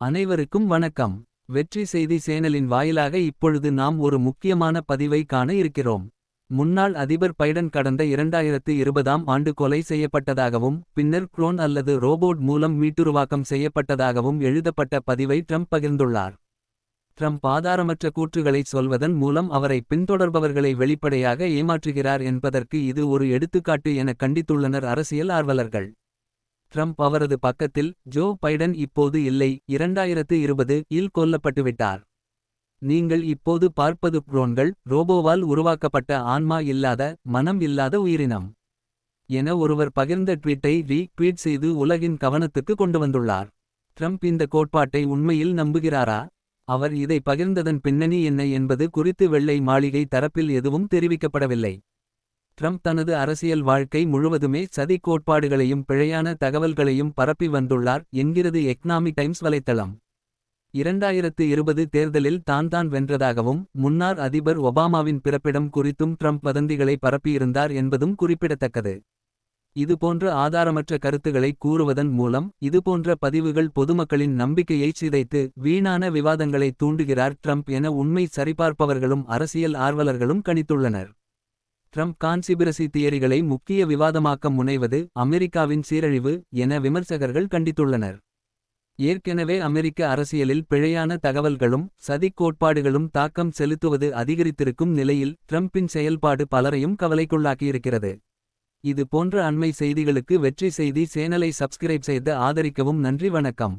அனைவருக்கும் வணக்கம். வெற்றி செய்தி சேனலின் வாயிலாக இப்பொழுது நாம் ஒரு முக்கியமான பதிவை காண இருக்கிறோம். முன்னாள் அதிபர் பைடன் கடந்த இரண்டாயிரத்து இருபதாம் ஆண்டு கொலை செய்யப்பட்டதாகவும் பின்னர் குளோன் அல்லது ரோபோட் மூலம் மீட்டுருவாக்கம் செய்யப்பட்டதாகவும் எழுதப்பட்ட பதிவை ட்ரம்ப் பகிர்ந்துள்ளார். ட்ரம்ப் ஆதாரமற்ற கூற்றுகளை சொல்வதன் மூலம் அவரை பின்தொடர்பவர்களை வெளிப்படையாக ஏமாற்றுகிறார் என்பதற்கு இது ஒரு எடுத்துக்காட்டு என கண்டித்துள்ளனர் அரசியல் ஆர்வலர்கள். ட்ரம்ப் அவரது பக்கத்தில் ஜோ பைடன் இப்போது இல்லை. இரண்டாயிரத்து இருபது இல் கொல்லப்பட்டுவிட்டார். நீங்கள் இப்போது பார்ப்பது புரோன்கள் ரோபோவால் உருவாக்கப்பட்ட ஆன்மா இல்லாத மனம் இல்லாத உயிரினம். என ஒருவர் பகிர்ந்த ட்வீட்டை ரீ ட்வீட் செய்து உலகின் கவனத்துக்கு கொண்டு வந்துள்ளார். ட்ரம்ப் இந்த கோட்பாட்டை உண்மையில் நம்புகிறாரா? அவர் இதை பகிர்ந்ததன் பின்னணி என்ன என்பது குறித்து வெள்ளை மாளிகை தரப்பில் எதுவும் தெரிவிக்கப்படவில்லை. ட்ரம்ப் தனது அரசியல் வாழ்க்கை முழுவதுமே சதி கோட்பாடுகளையும் பிழையான தகவல்களையும் பரப்பி வந்துள்ளார் என்கிறது எக்னாமிக் டைம்ஸ் வலைத்தளம். இரண்டாயிரத்து இருபது தேர்தலில் தான் தான் வென்றதாகவும் முன்னார் அதிபர் ஒபாமாவின் பிறப்பிடம் குறித்தும் ட்ரம்ப் வதந்திகளை பரப்பியிருந்தார் என்பதும் குறிப்பிடத்தக்கது. இதுபோன்ற ஆதாரமற்ற கருத்துக்களை கூறுவதன் மூலம் இதுபோன்ற பதிவுகள் பொதுமக்களின் நம்பிக்கையைச் சிதைத்து வீணான விவாதங்களை தூண்டுகிறார் ட்ரம்ப் என உண்மை சரிபார்ப்பவர்களும் அரசியல் ஆர்வலர்களும் கணித்துள்ளனர். ட்ரம்ப் கான்சிபிரசி தியரிகளை முக்கிய விவாதமாக்க முனைவது அமெரிக்காவின் சீரழிவு என விமர்சகர்கள் கண்டித்துள்ளனர். ஏற்கெனவே அமெரிக்க அரசியலில் பிழையான தகவல்களும் சதிக் கோட்பாடுகளும் தாக்கம் செலுத்துவது அதிகரித்திருக்கும் நிலையில் ட்ரம்பின் செயல்பாடு பலரையும் கவலைக்குள்ளாக்கியிருக்கிறது. இது போன்ற அண்மை செய்திகளுக்கு வெற்றி செய்தி சேனலை சப்ஸ்கிரைப் செய்து ஆதரிக்கவும் நன்றி வணக்கம்.